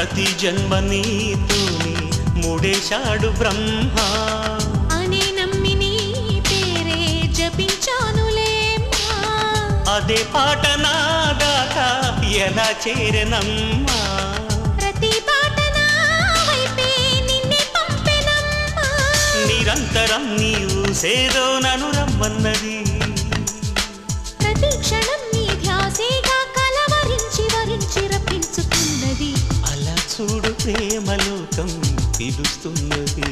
ప్రతి జన్మ నీతోని ముడేశాడు బ్రహ్మ. అనే నమ్మి నీ పేరే జపించానులేమ్మా అదే పాట నా దాకా ఎలా చేరనమ్మా. నిరంతరం నీవు సేదో నను రమ్మన్నది లోకం పిలుస్తున్నది.